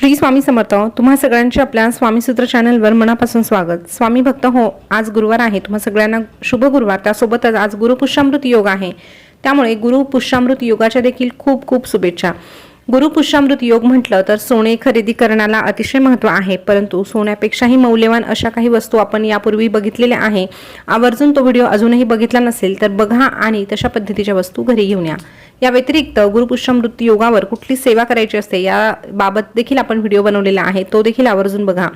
श्री स्वामी समर्थ तुम्हा सगळ्यांचे आपल्या स्वामीसूत्र चॅनलवर मनापासून स्वागत. स्वामी भक्त हो आज गुरुवार आहे. तुम्हा सगळ्यांना शुभ गुरुवार. त्यासोबतच आज गुरुपुष्यामृत योग आहे. त्यामुळे गुरुपुष्यामृत योगाच्या देखील खूप खूप शुभेच्छा. गुरुपुष्यामृत योग म्हटलं तर सोने खरेदी करण्याला अतिशय महत्त्व आहे. परंतु सोन्यापेक्षाही मौल्यवान अशा काही वस्तू आपण यापूर्वी बघितलेल्या आहे. आवर्जून तो व्हिडिओ अजूनही बघितला नसेल तर बघा आणि तशा पद्धतीच्या वस्तू घरी घेऊन या. या व्यतिरिक्त गुरुपुष्यामृत योगावर कुठली सेवा करायची असते या बाबत देखील आपण व्हिडिओ बनवलेला आहे तो देखील आवर्जून बघा.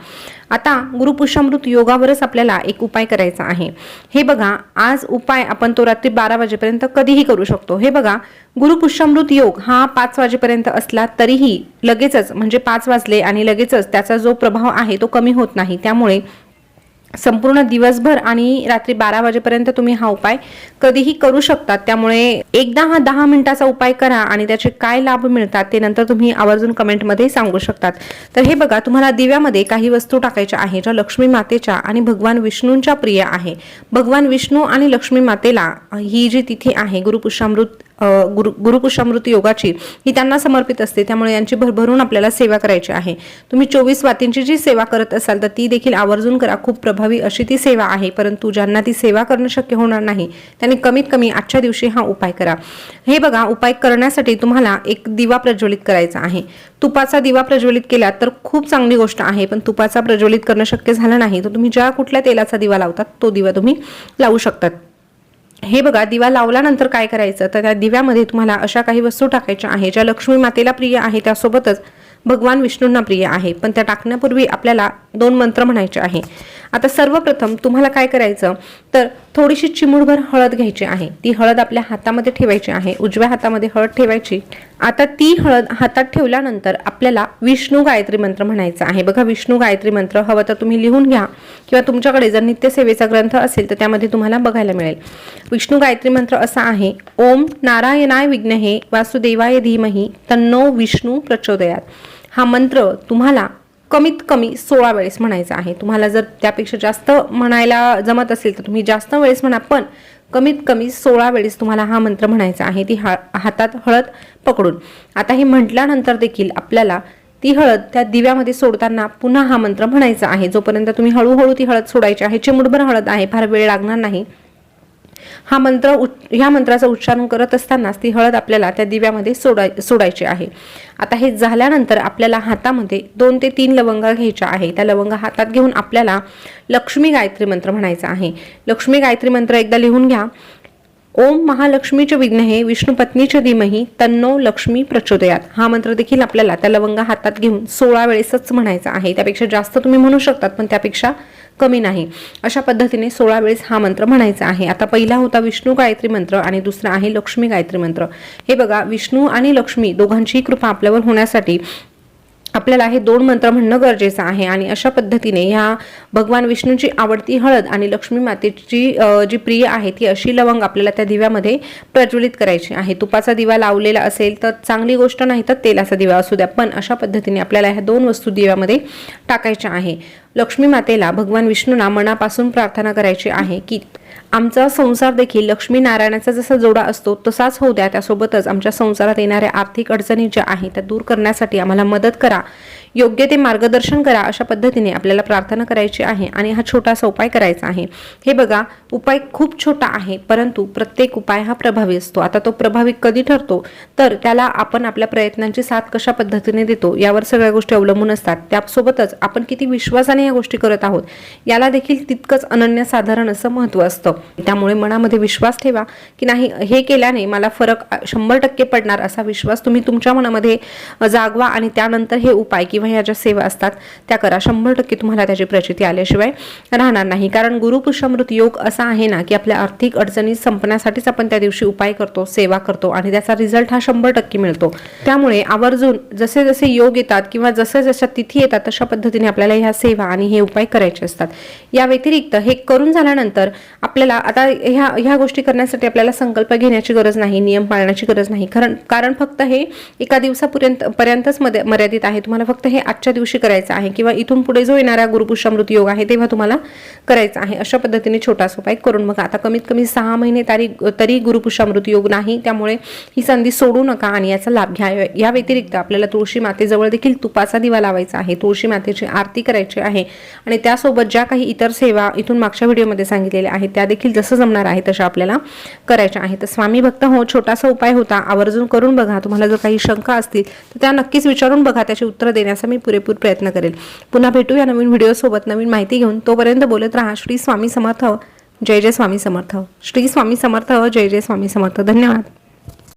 आता गुरुपुष्यामृत योगावरच आपल्याला एक उपाय करायचा आहे. हे बघा आज उपाय आपण तो रात्री बारा वाजेपर्यंत कधीही करू शकतो. हे बघा गुरुपुष्यामृत योग हा पाच वाजेपर्यंत असला तरीही लगेचच म्हणजे पाच वाजले आणि लगेचच त्याचा जो प्रभाव आहे तो कमी होत नाही. त्यामुळे संपूर्ण दिवसभर आणि रात्री बारा वाजेपर्यंत तुम्ही हा उपाय कधीही करू शकतात त्यामुळे एकदा हा दहा मिनिटाचा उपाय करा आणि त्याचे काय लाभ मिळतात ते नंतर तुम्ही आवर्जून कमेंटमध्ये सांगू शकतात. तर हे बघा तुम्हाला दिव्यामध्ये काही वस्तू टाकायच्या आहे ज्या लक्ष्मी मातेच्या आणि भगवान विष्णूंच्या प्रिय आहे. भगवान विष्णू आणि लक्ष्मी मातेला ही जी तिथी आहे गुरुपुष्यामृत गुरु गुरुपुष्यामृत योगाची ही त्यांना समर्पित असते. त्यामुळे यांची भरभरून आपल्याला सेवा करायची आहे. तुम्ही चोवीस वातींची जी सेवा करत असाल तर ती देखील आवर्जून करा. खूप प्रभावी अशी ती सेवा आहे. परंतु ज्यांना ती सेवा करणं शक्य होणार नाही त्यांनी कमीत कमी आजच्या दिवशी हा उपाय करा. हे बघा उपाय करण्यासाठी तुम्हाला एक दिवा प्रज्वलित करायचा आहे. तुपाचा दिवा प्रज्वलित केला तर खूप चांगली गोष्ट आहे पण तुपाचा प्रज्वलित करणं शक्य झालं नाही. तर तुम्ही ज्या कुठल्या तेलाचा दिवा लावतात तो दिवा तुम्ही लावू शकतात. हे बघा दिवा लावल्यानंतर काय करायचं? तर त्या दिव्यामध्ये तुम्हाला अशा काही वस्तू टाकायच्या आहे ज्या लक्ष्मी मातेला प्रिय आहे त्यासोबतच भगवान विष्णूंना प्रिय आहे. पण त्या टाकण्यापूर्वी आपल्याला दोन मंत्र म्हणायचे आहे. आता सर्वप्रथम तुम्हाला काय करायचं? तर थोडीशी चिमूडभर हळद घ्यायची आहे. ती हळद आपल्या हातामध्ये ठेवायची आहे. उजव्या हातामध्ये हळद ठेवायची. आता ती हळद हातात ठेवल्यानंतर आपल्याला विष्णू गायत्री मंत्र म्हणायचा आहे. बघा विष्णू गायत्री मंत्र हवं तर तुम्ही लिहून घ्या. किंवा तुमच्याकडे जर नित्यसेवेचा ग्रंथ असेल तर त्यामध्ये तुम्हाला बघायला मिळेल. विष्णू गायत्री मंत्र असा आहे ओम नारायणाय विघ्नहे वासुदेवाय धीमही तन्नो विष्णू प्रचोदयात. हा मंत्र तुम्हाला कमीत कमी सोळा वेळेस म्हणायचं आहे. तुम्हाला जर त्यापेक्षा जास्त म्हणायला जमत असेल तर तुम्ही जास्त वेळेस म्हणा पण कमीत कमी सोळा वेळेस तुम्हाला हा मंत्र म्हणायचा आहे ती हा हातात हळद पकडून. आता हे म्हटल्यानंतर देखील आपल्याला ती हळद त्या दिव्यामध्ये सोडताना पुन्हा हा मंत्र म्हणायचा आहे. जोपर्यंत तुम्ही हळूहळू ती हळद सोडायची आहे चिमुडभर हळद आहे फार वेळ लागणार नाही. हा मंत्र उच् ह्या मंत्राचं उच्चारण करत असतानाच ती हळद आपल्याला त्या दिव्यामध्ये सोडाय सोडायची आहे. आता हे झाल्यानंतर आपल्याला हातामध्ये दोन ते तीन लवंगा घ्यायच्या आहे. त्या लवंगा हातात घेऊन आपल्याला लक्ष्मी गायत्री मंत्र म्हणायचा आहे. लक्ष्मी गायत्री मंत्र एकदा लिहून घ्या. ओम महालक्ष्मीचे विघ्न हे विष्णू विष्णुपत्नीचे धीमही तन्नो लक्ष्मी प्रचोदयात. हा मंत्र देखील आपल्याला त्या लवंगा हातात घेऊन सोळा वेळेसच म्हणायचा आहे. त्यापेक्षा जास्त तुम्ही म्हणू शकतात पण त्यापेक्षा कमी नाही. अशा पद्धतीने सोळा वेळेस हा मंत्र म्हणायचा आहे. आता पहिला होता विष्णू गायत्री मंत्र आणि दुसरा आहे लक्ष्मी गायत्री मंत्र. हे बघा विष्णू आणि लक्ष्मी दोघांचीही कृपा आपल्यावर होण्यासाठी आपल्याला हे दोन मंत्र म्हणणं गरजेचं आहे. आणि अशा पद्धतीने ह्या भगवान विष्णूची आवडती हळद आणि लक्ष्मी मातेची जी प्रिय आहे ती अशी लवंग आपल्याला त्या दिव्यामध्ये प्रज्वलित करायची आहे. तुपाचा दिवा लावलेला असेल तर चांगली गोष्ट नाही तर तेलाचा दिवा असू द्या. पण अशा पद्धतीने आपल्याला ह्या दोन वस्तू दिव्यामध्ये टाकायच्या आहे. लक्ष्मी मातेला भगवान विष्णूंना मनापासून प्रार्थना करायची आहे की आमचा संसार देखील लक्ष्मी नारायणाचा जसा जोडा असतो तसाच होऊ द्या. त्यासोबतच आमच्या संसारात येणाऱ्या आर्थिक अडचणी ज्या आहेत त्या दूर करण्यासाठी आम्हाला मदत करा. योग्य ते मार्गदर्शन करा अशा पद्धतीने आपल्याला प्रार्थना करायची आहे आणि हा छोटासा उपाय करायचा आहे. हे बघा उपाय खूप छोटा आहे परंतु प्रत्येक उपाय हा प्रभावी असतो. आता तो प्रभावी कधी ठरतो? तर त्याला आपण आपल्या प्रयत्नांची साथ कशा पद्धतीने देतो यावर सगळ्या गोष्टी अवलंबून असतात. त्यासोबतच आपण किती विश्वासाने या गोष्टी करत आहोत याला देखील तितकंच अनन्यसाधारण असं महत्त्व असतं. त्यामुळे मनामध्ये विश्वास ठेवा की नाही हे केल्याने मला फरक शंभर टक्के पडणार असा विश्वास तुम्ही तुमच्या मनामध्ये जागवा आणि त्यानंतर हे उपाय किंवा ह्या ज्या सेवा असतात त्या करा. शंभर टक्के तुम्हाला त्याची प्रचिती आल्याशिवाय राहणार नाही. कारण गुरुपुष्यामृत योग असा आहे ना की आपल्या आर्थिक अडचणी संपण्यासाठीच आपण त्या दिवशी उपाय करतो सेवा करतो आणि त्याचा रिझल्ट हा शंभर टक्के मिळतो. त्यामुळे आवर्जून जसे जसे योग येतात किंवा जसे जशा तिथी येतात तशा पद्धतीने आपल्याला ह्या सेवा आणि हे उपाय करायचे असतात. या व्यतिरिक्त हे करून झाल्यानंतर आपल्याला आता ह्या ह्या गोष्टी करण्यासाठी आपल्याला संकल्प घेण्याची गरज नाही नियम पाळण्याची गरज नाही. कारण कारण फक्त हे एका दिवसापर्यंत पर्यंतच मध्ये मर्यादित आहे. तुम्हाला फक्त हे आजच्या दिवशी करायचं आहे किंवा इथून पुढे जो येणारा गुरुपुष्यामृत योग आहे तेव्हा तुम्हाला करायचा आहे. अशा पद्धतीने छोटासा उपाय करून बघा. आता कमीत कमी सहा महिने तरी तरी गुरुपुष्यामृत योग नाही. त्यामुळे ही संधी सोडू नका आणि याचा लाभ घ्या. या व्यतिरिक्त आपल्याला तुळशी मातेजवळ देखील तुपाचा दिवा लावायचा आहे. तुळशी मातेची आरती करायची आहे. आणि त्यासोबत ज्या काही इतर सेवा इथून मागच्या व्हिडिओमध्ये सांगितलेल्या आहेत त्या देखील जसं जमणार आहे तशा आपल्याला करायच्या आहेत तर स्वामी भक्त हो छोटासा उपाय होता. आवर्जून करून बघा. तुम्हाला जर काही शंका असतील तर त्या नक्कीच विचारून बघा. त्याची उत्तरं देण्याचा मी पुरेपूर प्रयत्न करेल. पुन्हा भेटू या नवीन व्हिडिओसोबत नवीन माहिती घेऊन. तोपर्यंत बोलत राहा. श्री स्वामी समर्थ हो. जय जय स्वामी समर्थ हो. श्री स्वामी समर्थ हो. जय जय स्वामी समर्थ धन्यवाद.